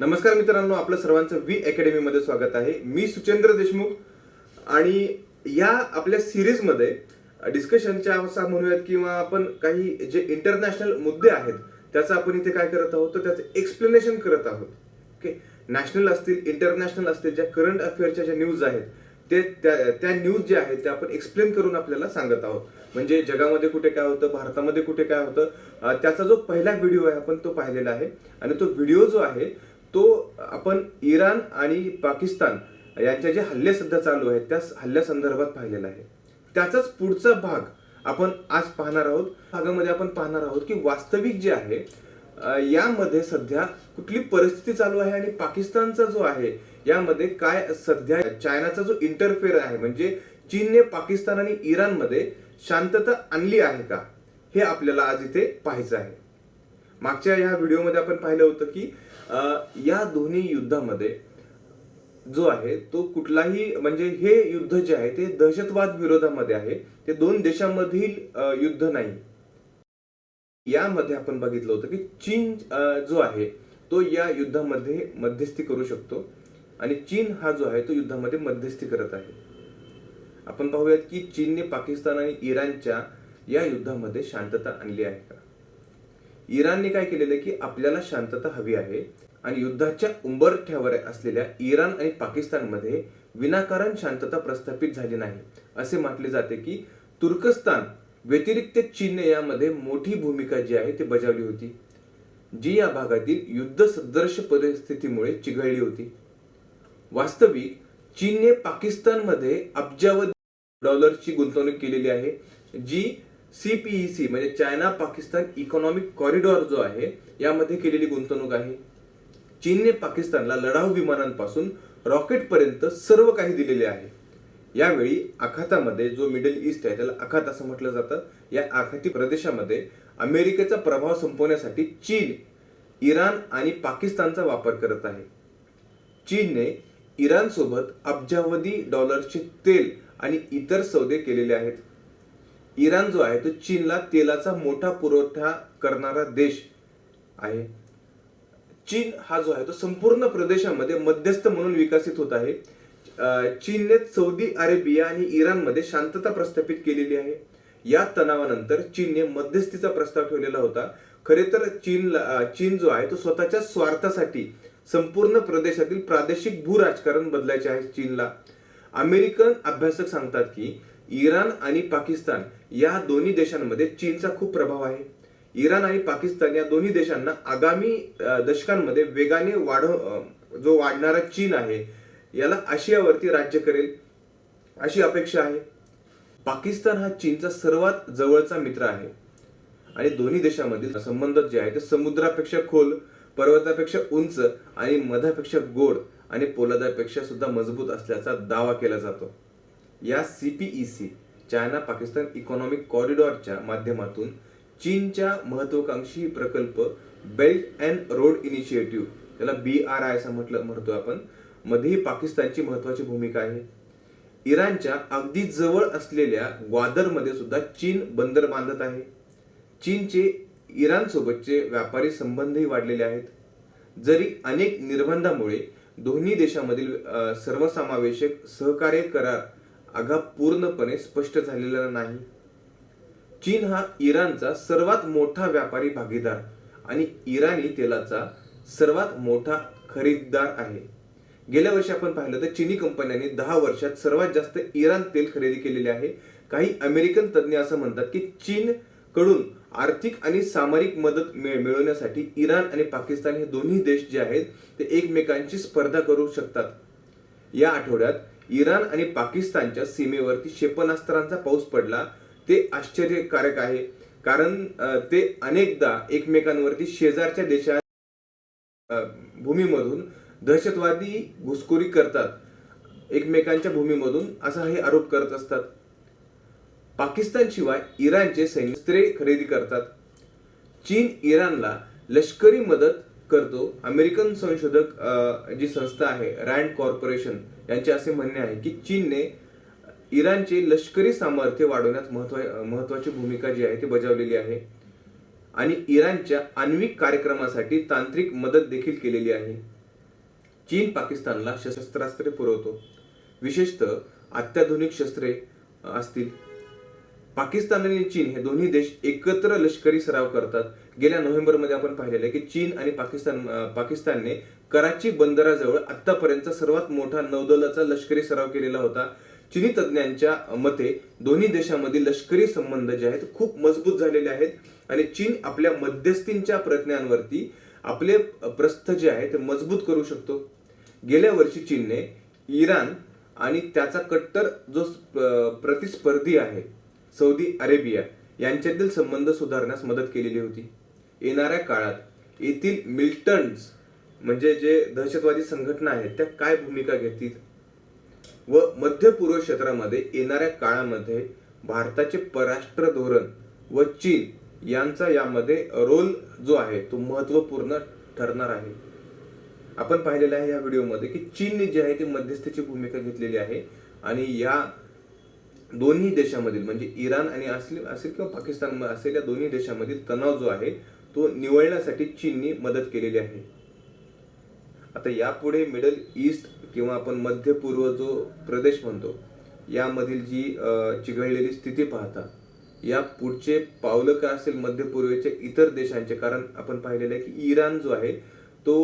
नमस्कार मित्रांनो आपलं सर्वांचं वी अकॅडमीमध्ये स्वागत आहे. मी सुचेंद्र देशमुख आणि या आपल्या सिरीजमध्ये डिस्कशनच्या असा म्हणूयात किंवा आपण काही जे इंटरनॅशनल मुद्दे आहेत त्याचं आपण इथे काय करत आहोत तर त्याचं एक्सप्लेनेशन करत आहोत. ओके नॅशनल असतील इंटरनॅशनल असतील ज्या करंट अफेअरच्या ज्या न्यूज आहेत ते त्या त्या न्यूज ज्या आहेत त्या आपण एक्सप्लेन करून आपल्याला सांगत आहोत. म्हणजे जगामध्ये कुठे काय होतं भारतामध्ये कुठे काय होतं त्याचा जो पहिला व्हिडिओ आहे आपण तो पाहिलेला आहे. आणि तो व्हिडिओ जो आहे तो आपण इराण आणि पाकिस्तान यांच्या जे हल्ले सध्या चालू आहेत त्या हल्ल्यासंदर्भात पाहिलेला आहे. त्याचाच पुढचा भाग आपण आज पाहणार आहोत. भागामध्ये आपण पाहणार आहोत की वास्तविक जे आहे यामध्ये सध्या कुठली परिस्थिती चालू आहे आणि पाकिस्तानचा जो आहे यामध्ये काय सध्या चायनाचा जो इंटरफेअर आहे म्हणजे चीनने पाकिस्तान आणि इराणमध्ये शांतता आणली आहे का हे आपल्याला आज इथे पाहायचं आहे. मागच्या या व्हिडिओमध्ये आपण पाहिलं होतं की या दोन्ही युद्धामध्ये जो आहे तो कुठलाही म्हणजे हे युद्ध जे आहे ते दहशतवाद विरोधामध्ये आहे. ते दोन देशांमधील युद्ध नाही. यामध्ये आपण बघितलं होतं की चीन जो आहे तो या युद्धामध्ये मध्यस्थी करू शकतो. आणि चीन हा जो आहे तो युद्धामध्ये मध्यस्थी करत आहे. आपण पाहूयात की चीनने पाकिस्तान आणि इराणच्या या युद्धामध्ये शांतता आणली आहे का? इराणने काय केलेलं आहे की आपल्याला शांतता हवी आहे आणि युद्धाच्या उंबरठ्यावर असलेल्या इराण आणि पाकिस्तानमध्ये विनाकारण शांतता प्रस्थापित झाली नाही. असे म्हटले जाते की तुर्कस्तान व्यतिरिक्त चीनने यामध्ये मोठी भूमिका जी आहे ती बजावली होती जी या भागातील युद्ध सदृश परिस्थितीमुळे चिघळली होती. वास्तविक चीनने पाकिस्तानमध्ये अब्जावधी डॉलरची गुंतवणूक केलेली आहे जी सीपीईसी म्हणजे चायना पाकिस्तान इकॉनॉमिक कॉरिडॉर जो आहे यामध्ये केलेली गुंतवणूक आहे. चीनने पाकिस्तानला लढाऊ विमानांपासून रॉकेट पर्यंत सर्व काही दिलेले आहे. यावेळी आखातामध्ये जो मिडल ईस्ट आहे त्याला आखात असं म्हटलं जातं. या आखाती प्रदेशामध्ये अमेरिकेचा प्रभाव संपवण्यासाठी चीन इराण आणि पाकिस्तानचा वापर करत आहे. चीनने इराणसोबत अब्जावधी डॉलरचे तेल आणि इतर सौदे केलेले आहेत. इराण जो आहे तो चीनला तेलाचा मोठा पुरवठा करणारा देश आहे. चीन हा जो आहे तो संपूर्ण प्रदेशामध्ये मध्यस्थ म्हणून विकसित होत आहे. चीनने सौदी अरेबिया आणि इराणमध्ये शांतता प्रस्थापित केलेली आहे. या तणावानंतर चीनने मध्यस्थीचा प्रस्ताव ठेवलेला होता. खरे तर चीनला चीन जो आहे तो स्वतःच्या स्वार्थासाठी संपूर्ण प्रदेशातील प्रादेशिक भू राजकारण बदलायचे आहे चीनला. अमेरिकन अभ्यासक सांगतात की इराण आणि पाकिस्तान या दोन्ही देशांमध्ये चीनचा खूप प्रभाव आहे. इराण आणि पाकिस्तान या दोन्ही देशांना आगामी दशकांमध्ये वेगाने वाढ जो वाढणारा चीन आहे याला आशियावरती राज्य करेल अशी अपेक्षा आहे. पाकिस्तान हा चीनचा सर्वात जवळचा मित्र आहे. आणि दोन्ही देशांमधील संबंध जे आहे ते समुद्रापेक्षा खोल पर्वतापेक्षा उंच आणि मधापेक्षा गोड आणि पोलादापेक्षा सुद्धा मजबूत असल्याचा दावा केला जातो. या C P E C China Pakistan economic कॉरिडॉरच्या माध्यमातून चीनच्या महत्वाकांक्षी प्रकल्प बेल्ट अँड रोड इनिशिएटिव्ह त्याला बी आर आय असं म्हटलं म्हणतो आपण मध्येही पाकिस्तानची महत्वाची भूमिका आहे. इराणच्या अगदी जवळ असलेल्या ग्वादरमध्ये सुद्धा चीन बंदर बांधत आहे. चीनचे इराणसोबतचे व्यापारी संबंधही वाढलेले आहेत. जरी अनेक निर्बंधामुळे दोन्ही देशामधील सर्वसमावेशक सहकार्य करार अगा पूर्णपणे स्पष्ट झालेला नाही. चीन हा इराणचा सर्वात मोठा व्यापारी भागीदार आणि इराणी तेलाचा सर्वात मोठा खरेदीदार आहे. गेल्या वर्षी आपण पाहिलं तर चीनी कंपन्यांनी दहा वर्षात सर्वात जास्त इराण तेल खरेदी केलेले आहे. काही अमेरिकन तज्ज्ञ असं म्हणतात की चीन कडून आर्थिक आणि सामरिक मदत मिळ- मिळवण्यासाठी इराण आणि पाकिस्तान हे दोन्ही देश जे आहेत ते एकमेकांची स्पर्धा करू शकतात. या आठवड्यात इराण आणि पाकिस्तानच्या सीमेवरती क्षेपणास्त्रांचा पाऊस पडला ते आश्चर्यकारक आहे. कारण ते अनेकदा एकमेकांवरती शेजारच्या देशात भूमीमधून दहशतवादी घुसखोरी करतात. एकमेकांच्या भूमीमधून असा हे आरोप करत असतात. पाकिस्तान शिवाय इराणचे सैन्य खरेदी करतात. चीन इराणला लष्करी मदत करतो. अमेरिकन संशोधक जी संस्था आहे रँड कॉर्पोरेशन यांचे असे म्हणणे आहे की चीनने इराणचे लष्करी सामर्थ्य वाढवण्यात महत्त्व महत्वाची भूमिका जी आहे ती बजावलेली आहे. आणि इराणच्या आण्विक कार्यक्रमासाठी तांत्रिक मदत देखील केलेली आहे. चीन पाकिस्तानला शस्त्रास्त्रे पुरवतो. विशेषतः अत्याधुनिक शस्त्रे असतील. पाकिस्तान आणि चीन हे दोन्ही देश एकत्र लष्करी सराव करतात. गेल्या नोव्हेंबरमध्ये आपण पाहिलेलं आहे की चीन आणि पाकिस्तान पाकिस्तानने कराची बंदराजवळ आतापर्यंत सर्वात मोठा नौदलाचा लष्करी सराव केलेला होता. चिनी तज्ज्ञांच्या मते दोन्ही देशांमधील लष्करी संबंध जे आहेत खूप मजबूत झालेले आहेत आणि चीन आपल्या मध्यस्थींच्या प्रयत्नांवरती आपले प्रस्थ जे आहे ते मजबूत करू शकतो. गेल्या वर्षी चीनने इराण आणि त्याचा कट्टर जो प्रतिस्पर्धी आहे सौदी अरेबिया यांच्यातील संबंध सुधारण्यास मदत केलेली होती. येणाऱ्या काळात येथील मिल्टन्स म्हणजे जे दहशतवादी संघटना आहेत त्या काय भूमिका घेतील? व मध्य पूर्व क्षेत्रामध्ये येणाऱ्या काळामध्ये भारताचे परराष्ट्र धोरण व चीन यांचा यामध्ये रोल जो आहे तो महत्त्वपूर्ण ठरणार आहे. आपण पाहिलेलं आहे या व्हिडिओमध्ये की चीनने जी आहे ती मध्यस्थीची भूमिका घेतलेली आहे. आणि या दोन्ही देशामधील म्हणजे इराण आणि असेल असेल किंवा पाकिस्तान असेल या दोन्ही देशामधील तणाव जो आहे तो निवळण्यासाठी चीननी मदत केलेली आहे. आता यापुढे मिडल ईस्ट किंवा आपण मध्य पूर्व जो प्रदेश म्हणतो यामधील जी चिघळलेली स्थिती पाहता या पुढचे पावलं काय असेल मध्य पूर्वेच्या इतर देशांचे? कारण आपण पाहिलेलं आहे की इराण जो आहे तो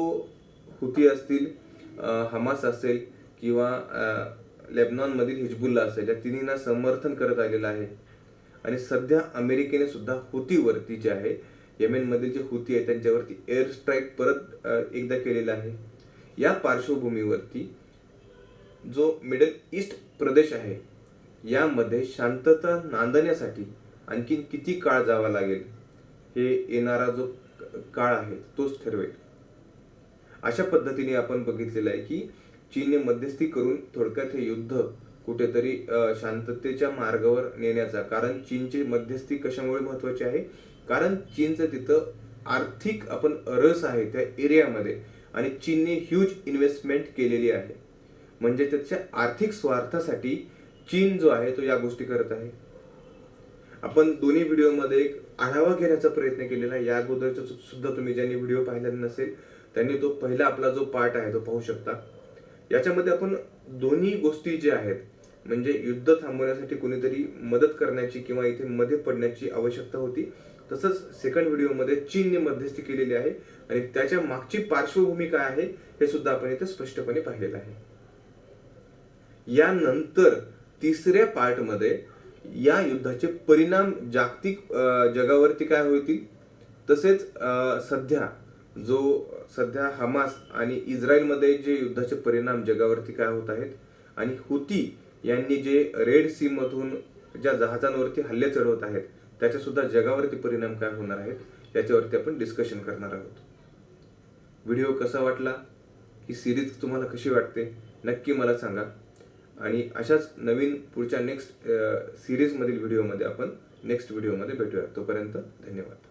हुती असतील हमास असेल किंवा लेबनॉनमधील हिजबुल्ला असेल या तिन्हींना समर्थन करत आलेलं आहे. आणि सध्या अमेरिकेने सुद्धा हुतीवरती जे आहे. येमेनमधील जे हुती आहे त्यांच्यावरती एअर स्ट्राईक परत एकदा केलेला आहे. या पार्श्वभूमीवरती जो मिडल ईस्ट प्रदेश आहे यामध्ये शांतता नांदण्यासाठी आणखीन किती काळ जावा लागेल हे येणारा जो काळ आहे तोच ठरवेल. अशा पद्धतीने आपण बघितलेलं आहे की चीनने मध्यस्थी करून थोडक्यात हे युद्ध कुठेतरी शांततेच्या मार्गावर नेण्याचा कारण चीनची मध्यस्थी कशामुळे महत्वाची आहे? कारण चीनचं तिथं आर्थिक आपण रस आहे त्या एरियामध्ये आणि चीनने ह्यूज इन्व्हेस्टमेंट केलेली आहे. म्हणजे त्याच्या आर्थिक स्वार्थासाठी चीन जो आहे तो या गोष्टी करत आहे. आपण दोन्ही व्हिडिओमध्ये एक आढावा घेण्याचा प्रयत्न केलेला आहे. या अगोदरचा सुद्धा तुम्ही ज्यांनी व्हिडिओ पाहिलेला नसेल त्यांनी तो पहिला आपला जो पार्ट आहे तो पाहू शकता. याच्यामध्ये आपण दोन्ही गोष्टी ज्या आहेत म्हणजे युद्ध थांबवण्यासाठी कुणीतरी मदत करण्याची किंवा इथे मध्ये पडण्याची आवश्यकता होती. तसंच सेकंड व्हिडिओमध्ये चीनने मध्यस्थी केलेली आहे आणि त्याच्या मागची पार्श्वभूमी काय आहे हे सुद्धा आपण इथे स्पष्टपणे पाहिलेलं आहे. यानंतर तिसऱ्या पार्टमध्ये या युद्धाचे परिणाम जागतिक जगावरती काय होतील? तसेच सध्या जो सध्या हमास आणि इस्रायलमध्ये जे युद्धाचे परिणाम जगावरती काय होत आहेत आणि हुती यांनी जे रेड सी मधून ज्या जहाजांवरती हल्ले चढवत आहेत त्याचे सुद्धा जगावरती परिणाम काय होणार आहेत याच्यावरती आपण डिस्कशन करणार आहोत. व्हिडिओ कसा वाटला? ही सिरीज तुम्हाला कशी वाटते? नक्की मला सांगा. आणि अशाच नवीन पुढच्या नेक्स्ट सिरीजमधील व्हिडिओमध्ये आपण नेक्स्ट व्हिडिओमध्ये भेटूया तोपर्यंत धन्यवाद.